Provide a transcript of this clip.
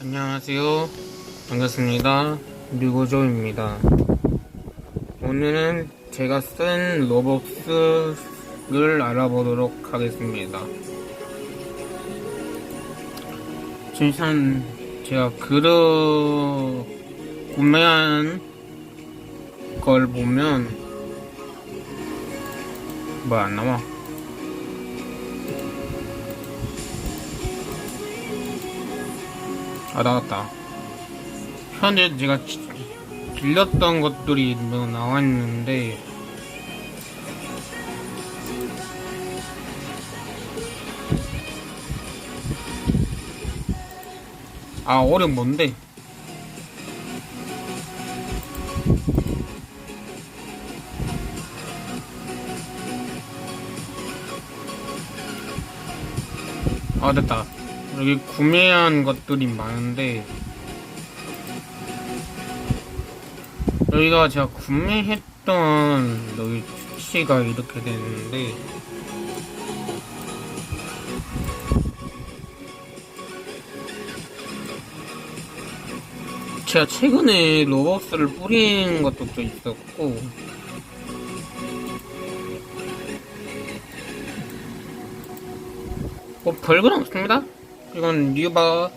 안녕하세요. 반갑습니다. 류고조입니다. 오늘은 제가 쓴 로벅스를 알아보도록 하겠습니다. 일단 제가 그릇 구매한 걸 보면 뭐 안 나와? 아 나왔다. 현재 제가 지- 빌렸던 것들이 뭐 나와 있는데 아 어려운 뭔데? 아 됐다. 여기 구매한 것들이 많은데 여기가 제가 구매했던 여기 수치가 이렇게 되는데 제가 최근에 로벅스를 뿌린 것도 또 있었고 뭐 별건 없습니다. 이건 뉴바